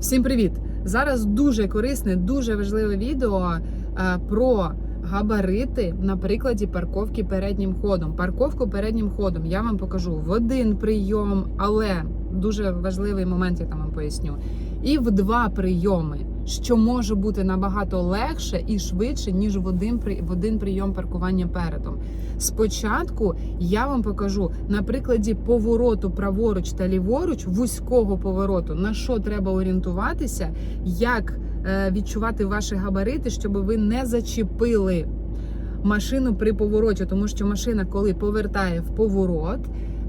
Всім привіт! Зараз дуже корисне, дуже важливе відео е, про габарити на прикладі парковки переднім ходом. Парковку переднім ходом я вам покажу в один прийом, але дуже важливий момент я там вам поясню. І в два прийоми, що може бути набагато легше і швидше, ніж в один, в один прийом паркування передом. Спочатку я вам покажу на прикладі повороту праворуч та ліворуч, вузького повороту, на що треба орієнтуватися, як е, відчувати ваші габарити, щоб ви не зачепили машину при повороті, тому що машина, коли повертає в поворот.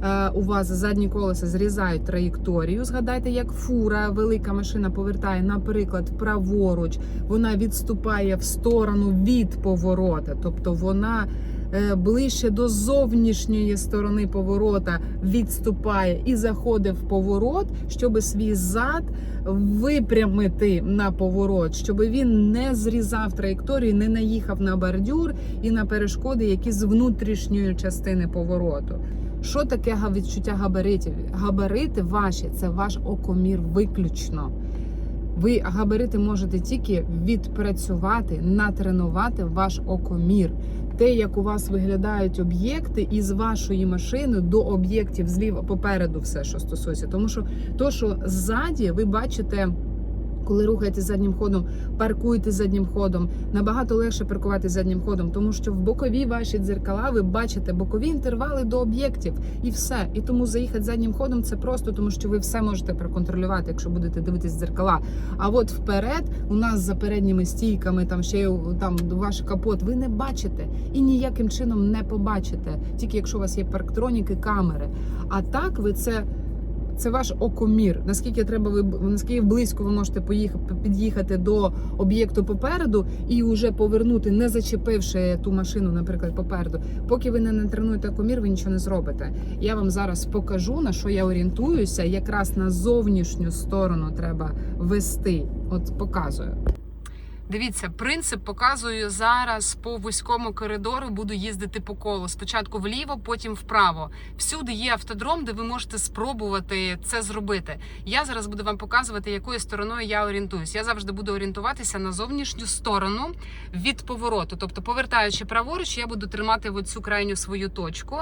Е, У вас задні колеса зрізають траєкторію. Згадайте, як фура, велика машина повертає, наприклад, праворуч, вона відступає в сторону від поворота, тобто вона е, ближче до зовнішньої сторони поворота відступає і заходить в поворот, щоб свій зад випрямити на поворот, щоб він не зрізав траєкторію, не наїхав на бордюр і на перешкоди, які з внутрішньої частини повороту. Що таке відчуття габаритів? Габарити ваші це ваш окомір виключно. Ви габарити можете тільки відпрацювати, натренувати ваш окомір. Те, як у вас виглядають об'єкти із вашої машини до об'єктів зліва попереду, все, що стосується. Тому що то, що ззаді ви бачите. Коли рухаєте заднім ходом, паркуєте заднім ходом, набагато легше паркувати заднім ходом, тому що в бокові ваші дзеркала ви бачите бокові інтервали до об'єктів і все. І тому заїхати заднім ходом це просто тому, що ви все можете проконтролювати, якщо будете дивитись дзеркала. А от вперед, у нас за передніми стійками, там ще там ваш капот, ви не бачите і ніяким чином не побачите, тільки якщо у вас є парктроніки, камери. А так ви це. Це ваш окомір. Наскільки треба ви наскільки близько ви можете поїхати під'їхати до об'єкту попереду і вже повернути, не зачепивши ту машину, наприклад, попереду. Поки ви не натренуєте окомір, ви нічого не зробите. Я вам зараз покажу на що я орієнтуюся. Якраз на зовнішню сторону треба вести. От показую. Дивіться, принцип показую зараз по вузькому коридору. Буду їздити по колу. Спочатку вліво, потім вправо. Всюди є автодром, де ви можете спробувати це зробити. Я зараз буду вам показувати, якою стороною я орієнтуюсь. Я завжди буду орієнтуватися на зовнішню сторону від повороту. Тобто, повертаючи праворуч, я буду тримати в цю крайню свою точку.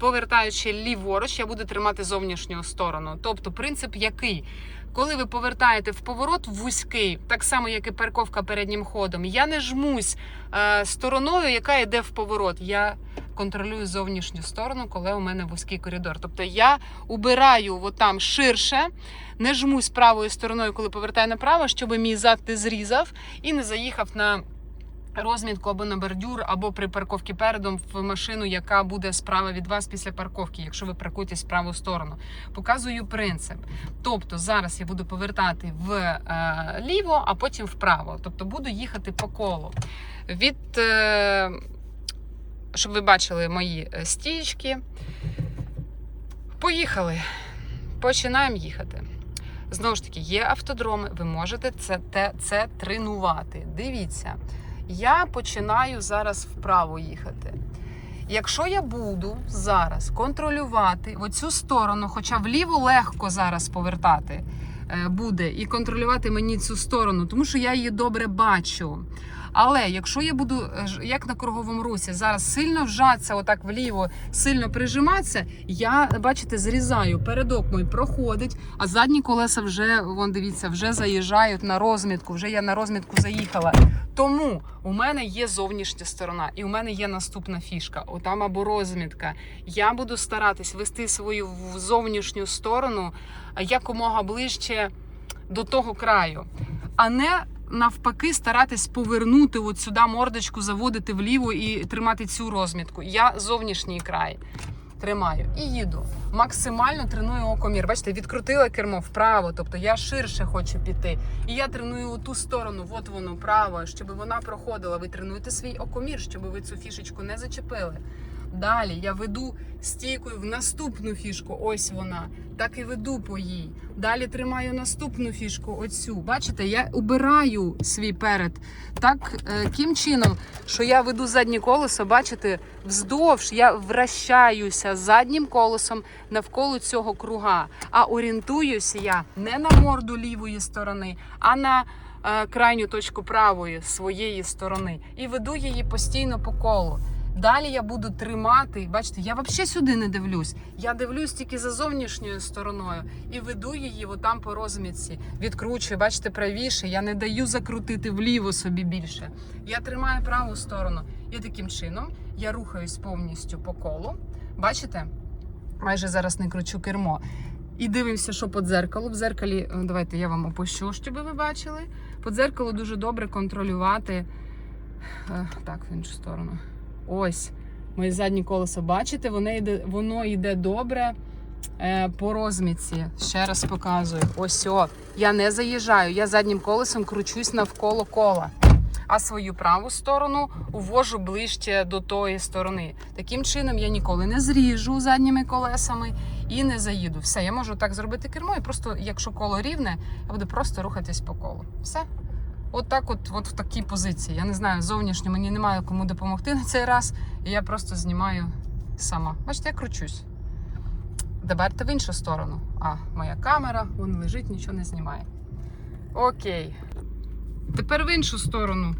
Повертаючи ліворуч, я буду тримати зовнішню сторону. Тобто, принцип який? Коли ви повертаєте в поворот вузький, так само як і парковка переднім ходом, я не жмусь е, стороною, яка йде в поворот. Я контролюю зовнішню сторону, коли у мене вузький коридор. Тобто я убираю отам ширше, не жмусь правою стороною, коли повертаю направо, щоб мій зад не зрізав і не заїхав на. Розмітку або на бордюр, або при парковці передом в машину, яка буде справа від вас після парковки, якщо ви паркуєтесь в праву сторону. Показую принцип. Тобто зараз я буду повертати в е, а потім вправо. Тобто буду їхати по колу. Від, е, щоб ви бачили мої е, стієчки. Поїхали. Починаємо їхати. Знову ж таки, є автодроми, ви можете це, те, це тренувати. Дивіться, я починаю зараз вправо їхати. Якщо я буду зараз контролювати оцю сторону, хоча вліво легко зараз повертати е, буде, і контролювати мені цю сторону, тому що я її добре бачу. Але якщо я буду, е, як на круговому русі, зараз сильно вжатися, отак вліво, сильно прижиматися, я, бачите, зрізаю. Передок мій проходить, а задні колеса вже, вон дивіться, вже заїжджають на розмітку, вже я на розмітку заїхала. Тому у мене є зовнішня сторона, і у мене є наступна фішка. Отам або розмітка. Я буду старатись вести свою зовнішню сторону якомога ближче до того краю, а не навпаки старатись повернути от сюди мордочку, заводити вліво і тримати цю розмітку. Я зовнішній край тримаю і їду. Максимально треную окомір. Бачите, відкрутила кермо вправо, тобто я ширше хочу піти. І я треную ту сторону, от воно право, щоб вона проходила. Ви тренуєте свій окомір, щоб ви цю фішечку не зачепили. Далі я веду стійкою в наступну фішку. Ось вона. Так і веду по їй. Далі тримаю наступну фішку. Оцю. Бачите, я убираю свій перед. Так, е, ким чином, що я веду заднє колесо, бачите, вздовж я вращаюся заднім колесом навколо цього круга. А орієнтуюся я не на морду лівої сторони, а на е, крайню точку правої своєї сторони. І веду її постійно по колу. Далі я буду тримати. Бачите, я взагалі сюди не дивлюсь. Я дивлюсь тільки за зовнішньою стороною і веду її отам по розмітці. Відкручую, бачите, правіше. Я не даю закрутити вліво собі більше. Я тримаю праву сторону. І таким чином я рухаюсь повністю по колу. Бачите? Майже зараз не кручу кермо. І дивимося, що по дзеркалу. В дзеркалі, е, давайте я вам опущу, щоб ви бачили. По дзеркалу дуже добре контролювати. Е, Так, в іншу сторону. Ось моє заднє колесо. Бачите, воно йде, воно йде добре е, по розмітці. Ще раз показую. Ось о. Я не заїжджаю, я заднім колесом кручусь навколо кола. А свою праву сторону увожу ближче до тої сторони. Таким чином я ніколи не зріжу задніми колесами і не заїду. Все, я можу так зробити кермо, і просто, якщо коло рівне, я буду просто рухатись по колу. Все. От так, от, от в такій позиції. Я не знаю, зовнішньо мені немає кому допомогти на цей раз. І я просто знімаю сама. Бачите, я кручусь. Тепер в іншу сторону. А, моя камера, вон лежить, нічого не знімає. Окей. Тепер в іншу сторону.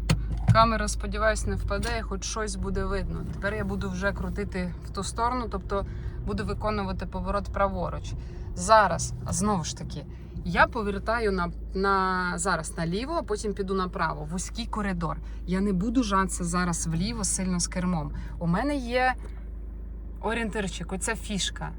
Камера, сподіваюсь, не впаде, хоч щось буде видно. Тепер я буду вже крутити в ту сторону, тобто буду виконувати поворот праворуч. Зараз, знову ж таки, я повертаю на, на зараз наліво, а потім піду направо. Вузький коридор. Я не буду жатися зараз вліво сильно з кермом. У мене є орієнтирчик, оця фішка.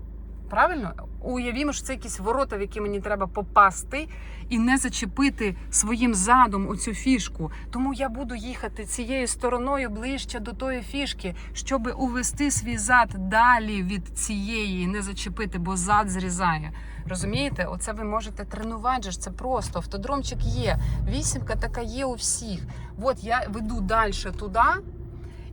Правильно? Уявімо, що це якісь ворота, в які мені треба попасти і не зачепити своїм задом оцю фішку. Тому я буду їхати цією стороною ближче до тої фішки, щоб увести свій зад далі від цієї, не зачепити, бо зад зрізає. Розумієте? Оце ви можете тренувати. Це просто автодромчик є. Вісімка така є у всіх. От я веду далі туди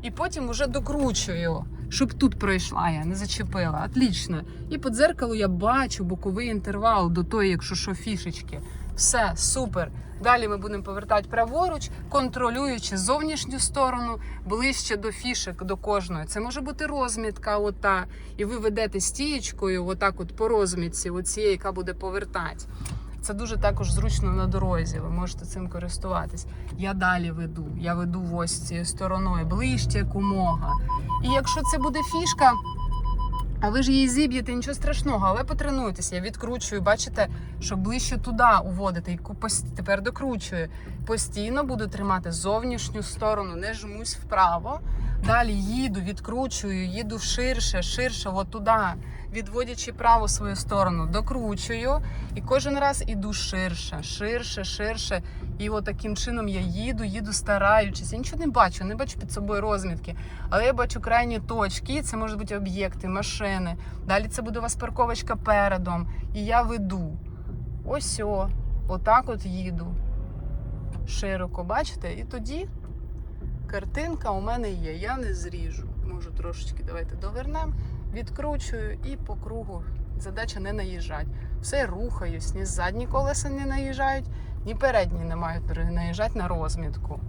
і потім уже докручую. Щоб тут пройшла я, не зачепила. Отлично. І по дзеркалу я бачу боковий інтервал до тої, якщо що, фішечки. Все, супер. Далі ми будемо повертати праворуч, контролюючи зовнішню сторону ближче до фішек, до кожної. Це може бути розмітка, ота, і ви ведете стієчкою, отак, от по розмітці, оцієї, яка буде повертати. Це дуже також зручно на дорозі. Ви можете цим користуватись. Я далі веду. Я веду ось цією стороною, ближче комога. І якщо це буде фішка, а ви ж її зіб'єте, нічого страшного, але потренуйтеся. Я відкручую, бачите, що ближче туди уводити. І тепер докручую. Постійно буду тримати зовнішню сторону, не жмусь вправо. Далі їду, відкручую, їду ширше, ширше, от туди, відводячи праву свою сторону, докручую. І кожен раз іду ширше, ширше, ширше. І от таким чином я їду, їду стараючись. Я нічого не бачу, не бачу під собою розмітки. Але я бачу крайні точки. Це можуть бути об'єкти, машини. Далі це буде у вас парковочка передом. І я веду. Ось о, отак от їду. Широко, бачите? І тоді картинка у мене є. Я не зріжу. Можу трошечки давайте довернемо, відкручую і по кругу. Задача не наїжджати. Все рухаюсь, ні задні колеса не наїжджають, ні передні не мають наїжджати на розмітку.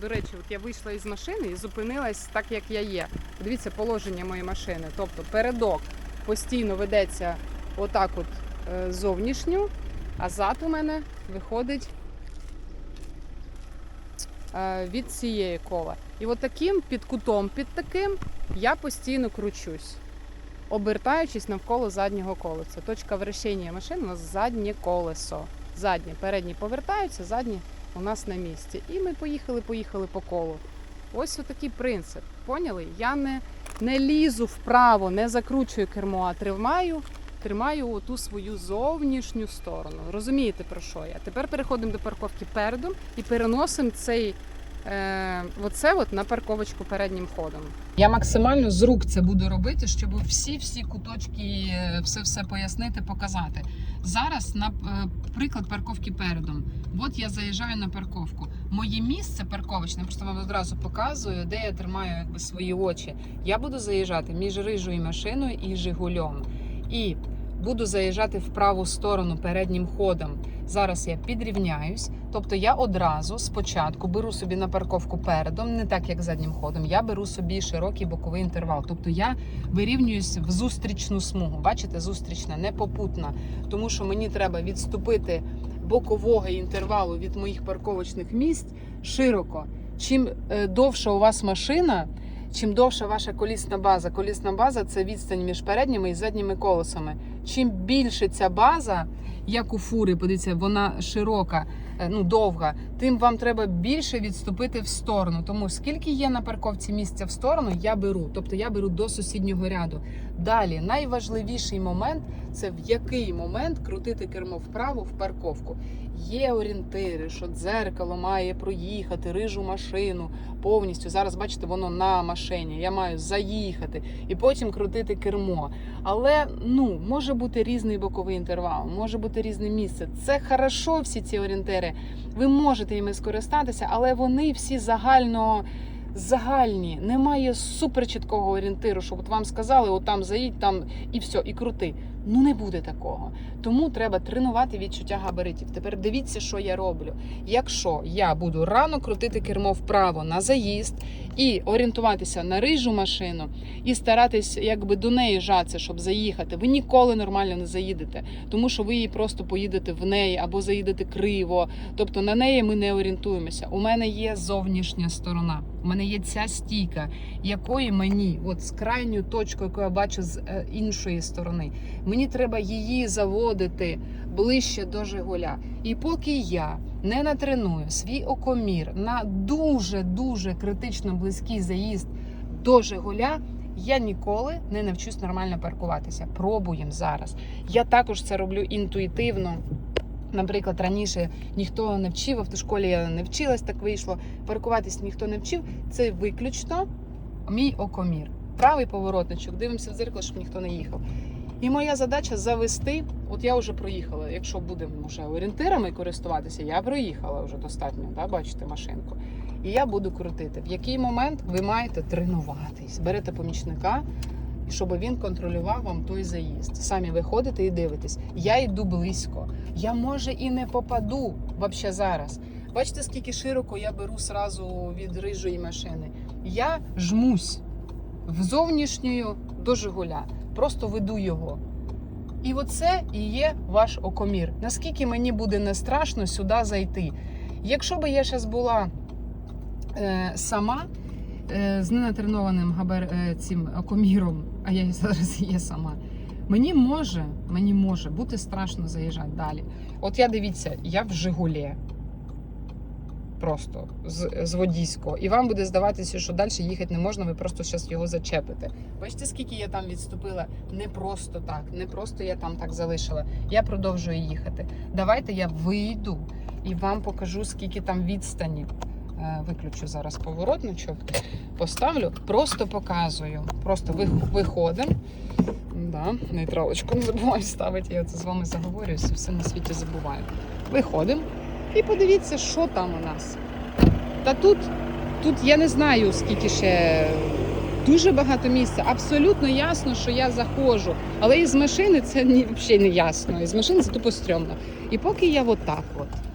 До речі, от я вийшла із машини і зупинилась так, як я є. Подивіться положення моєї машини. Тобто передок постійно ведеться отак от е, зовнішню, а зад у мене виходить е, від цієї кола. І от таким під кутом, під таким я постійно кручусь, обертаючись навколо заднього колеса. Точка вращення машини у нас заднє колесо. Заднє, передні повертаються, задні у нас на місці. І ми поїхали, поїхали по колу. Ось отакий принцип. Поняли? Я не, не лізу вправо, не закручую кермо, а тримаю, тримаю оту свою зовнішню сторону. Розумієте про що я? Тепер переходимо до парковки передом і переносимо цей. Е, оце от на парковочку переднім ходом. Я максимально з рук це буду робити, щоб всі-всі куточки, все все пояснити, показати. Зараз на е, приклад парковки передом. От я заїжджаю на парковку. Моє місце парковочне, просто вам одразу показую, де я тримаю якби свої очі. Я буду заїжджати між рижою машиною і Жигульом. І буду заїжджати в праву сторону переднім ходом. Зараз я підрівняюсь, тобто я одразу спочатку беру собі на парковку передом, не так як заднім ходом. Я беру собі широкий боковий інтервал. Тобто я вирівнююсь в зустрічну смугу. Бачите, зустрічна, не попутна, тому що мені треба відступити бокового інтервалу від моїх парковочних місць широко. Чим е, довша у вас машина, чим довша ваша колісна база. Колісна база це відстань між передніми і задніми колесами. Чим більше ця база, як у фури, подивіться, вона широка, е, ну довга, тим вам треба більше відступити в сторону. Тому скільки є на парковці місця в сторону, я беру. Тобто я беру до сусіднього ряду. Далі найважливіший момент це в який момент крутити кермо вправо в парковку. Є орієнтири, що дзеркало має проїхати рижу машину повністю. Зараз бачите, воно на машині. Я маю заїхати і потім крутити кермо. Але ну може бути різний боковий інтервал, може бути різне місце. Це хорошо, всі ці орієнтири. Ви можете іми скористатися, але вони всі загально. Загальні, немає суперчіткого орієнтиру, щоб от вам сказали, от там заїдь, там і все, і крути. Ну не буде такого. Тому треба тренувати відчуття габаритів. Тепер дивіться, що я роблю. Якщо я буду рано крутити кермо вправо на заїзд і орієнтуватися на рижу машину, і старатись якби до неї жатися, щоб заїхати, ви ніколи нормально не заїдете, тому що ви її просто поїдете в неї або заїдете криво. Тобто на неї ми не орієнтуємося. У мене є зовнішня сторона. У мене є ця стійка, якої мені, от з крайньою точкою, яку я бачу з е, іншої сторони, мені треба її заводити ближче до Жигуля. І поки я не натреную свій окомір на дуже дуже критично близький заїзд до Жигуля. Я ніколи не навчусь нормально паркуватися. Пробуємо зараз. Я також це роблю інтуїтивно. Наприклад, раніше ніхто не вчив, автошколі я не вчилась, так вийшло. Паркуватись ніхто не вчив. Це виключно мій окомір. Правий поворотничок, дивимося в дзеркало, щоб ніхто не їхав. І моя задача завести. От я вже проїхала. Якщо будемо вже орієнтирами користуватися, я проїхала вже достатньо, да, бачите машинку. І я буду крутити. В який момент ви маєте тренуватись? Берете помічника, щоб він контролював вам той заїзд. Самі виходите і дивитесь. Я йду близько. Я може і не попаду взагалі зараз. Бачите, скільки широко я беру сразу від рижої машини. Я жмусь в зовнішньою до Жигуля. Просто веду його. І оце і є ваш окомір. Наскільки мені буде не страшно сюди зайти? Якщо би я зараз була е, сама е, з ненатренованим габар, е, цим окоміром, а я зараз є сама, мені може, мені може бути страшно заїжджати далі. От я дивіться, я в Жигулі. Просто з, з водійського. І вам буде здаватися, що далі їхати не можна, ви просто зараз його зачепите. Бачите, скільки я там відступила? Не просто так, не просто я там так залишила. Я продовжую їхати. Давайте я вийду і вам покажу, скільки там відстані. Е, Виключу зараз поворотничок, поставлю, просто показую. Просто виходимо. Да, нейтралочку не забуваю ставити. Я це з вами заговорююся, все на світі забуваю. Виходимо і подивіться, що там у нас. Та тут, тут я не знаю, скільки ще дуже багато місця. Абсолютно ясно, що я заходжу. Але із машини це взагалі не ясно. Із машини це тупо стрьомно. І поки я отак от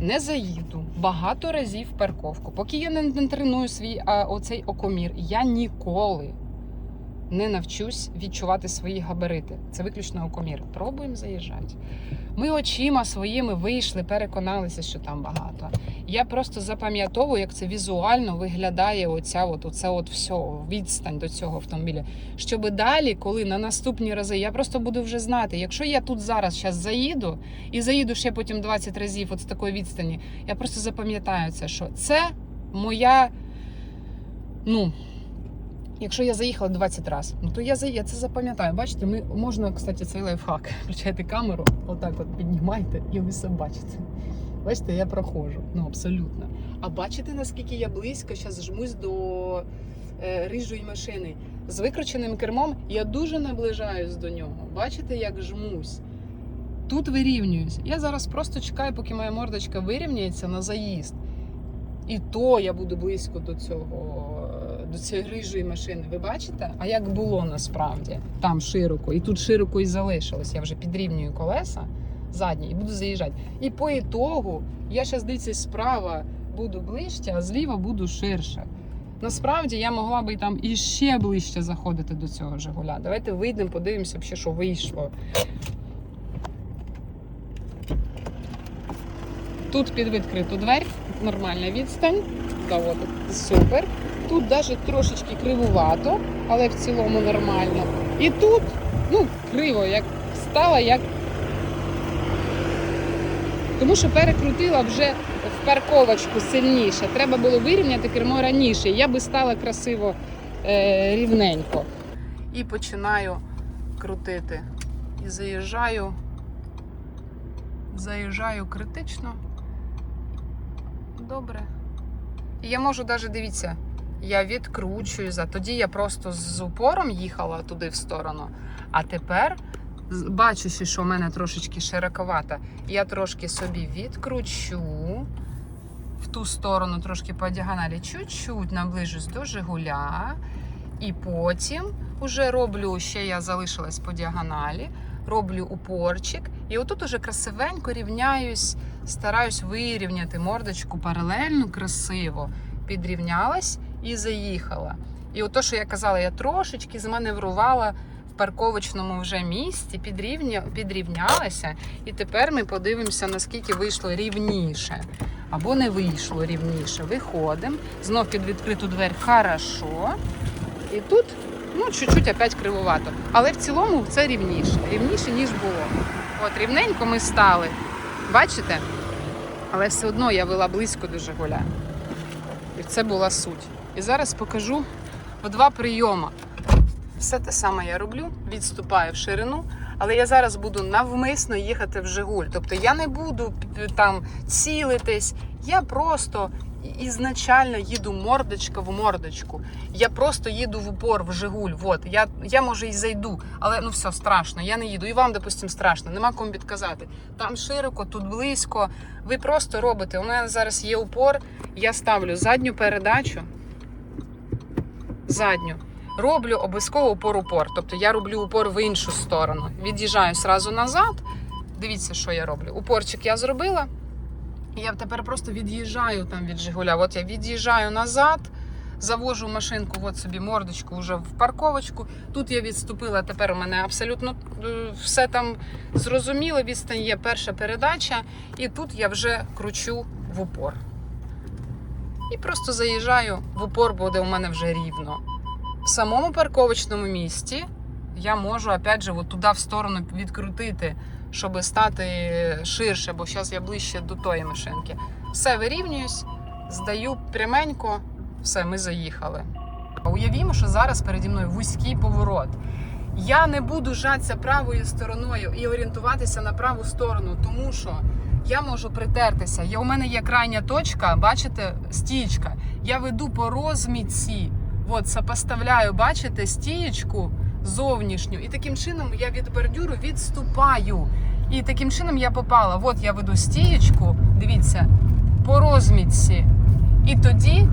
не заїду багато разів в парковку, поки я не, треную свій а, оцей окомір, я ніколи не навчусь відчувати свої габарити. Це виключно окомір. Пробуємо заїжджати. Ми очима своїми вийшли, переконалися, що там багато. Я просто запам'ятовую, як це візуально виглядає оця от, оце от все, відстань до цього автомобіля. Щоб далі, коли на наступні рази, я просто буду вже знати, якщо я тут зараз зараз заїду і заїду ще потім 20 разів от з такої відстані, я просто запам'ятаю це, що це моя. Ну, якщо я заїхала 20 разів, ну то я за- я це запам'ятаю. Бачите, ми можна, кстати, цей лайфхак. Включайте камеру, отак от піднімайте, і ви все бачите. Бачите, я проходжу. Ну, абсолютно. А бачите, наскільки я близько зараз жмусь до е, рижої машини. З викрученим кермом я дуже наближаюсь до нього. Бачите, як жмусь. Тут вирівнююсь. Я зараз просто чекаю, поки моя мордочка вирівняється на заїзд. І то я буду близько до цього, до цієї рижої машини. Ви бачите? А як було насправді? Там широко, і тут широко і залишилось. Я вже підрівнюю колеса задні і буду заїжджати. І по ітогу я зараз дивіться справа буду ближче, а зліва буду ширше. Насправді я могла би там іще ближче заходити до цього Жигуля. Давайте вийдемо, подивимося, що вийшло. Тут під відкриту двері, нормальна відстань. Да, от, супер. Тут навіть трошечки кривувато, але в цілому нормально. І тут, ну, криво, як стала, як. Тому що перекрутила вже в парковочку сильніше. Треба було вирівняти кермо раніше. Я би стала красиво е, рівненько. І починаю крутити. І заїжджаю. Заїжджаю критично. Добре. І я можу навіть дивіться, я відкручую за. Тоді я просто з упором їхала туди в сторону. А тепер, бачучи, що в мене трошечки широковато, я трошки собі відкручу в ту сторону, трошки по діагоналі, чуть-чуть наближусь до Жигуля. І потім уже роблю, ще я залишилась по діагоналі, роблю упорчик. І отут уже красивенько рівняюсь, стараюсь вирівняти мордочку паралельно, красиво. Підрівнялась і заїхала. І ото, що я казала, я трошечки зманеврувала в парковочному вже місці, підрівня... підрівнялася. І тепер ми подивимося, наскільки вийшло рівніше. Або не вийшло рівніше. Виходимо. Знов під відкриту двері хорошо. І тут, ну, чуть-чуть опять кривувато. Але в цілому це рівніше. Рівніше, ніж було. От рівненько ми стали. Бачите? Але все одно я вела близько до Жигуля. І це була суть. І зараз покажу в два прийоми. Все те саме я роблю, відступаю в ширину, але я зараз буду навмисно їхати в Жигуль. Тобто я не буду там цілитись, я просто ізначально їду мордочка в мордочку. Я просто їду в упор в Жигуль. Вот. Я, я може і зайду, але ну все страшно. Я не їду. І вам, допустимо, страшно. Нема кому підказати. Там широко, тут близько. Ви просто робите. У мене зараз є упор. Я ставлю задню передачу. Задню. Роблю обов'язково упор-упор. Тобто я роблю упор в іншу сторону. Від'їжджаю сразу назад. Дивіться, що я роблю. Упорчик я зробила. Я тепер просто від'їжджаю там від Жигуля. От я від'їжджаю назад, завожу машинку, от собі мордочку вже в парковочку. Тут я відступила. Тепер у мене абсолютно е, все там зрозуміло. Відстань є перша передача, і тут я вже кручу в упор. І просто заїжджаю в упор, буде у мене вже рівно. В самому парковочному місці я можу, опять же, от туди в сторону відкрутити, щоб стати ширше, бо зараз я ближче до тої машинки. Все вирівнююсь, здаю пряменько, все, ми заїхали. Уявімо, що зараз переді мною вузький поворот. Я не буду жатися правою стороною і орієнтуватися на праву сторону, тому що я можу притертися. Я, у мене є крайня точка, бачите, стічка. Я веду по розмітці. От, сопоставляю, бачите, стієчку зовнішню. І таким чином я від бордюру відступаю. І таким чином я попала. От я веду стієчку, дивіться, по розмітці. І тоді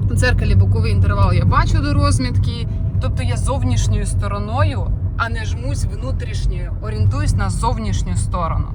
в дзеркалі боковий інтервал я бачу до розмітки. Тобто я зовнішньою стороною, а не жмусь внутрішньою, орієнтуюсь на зовнішню сторону.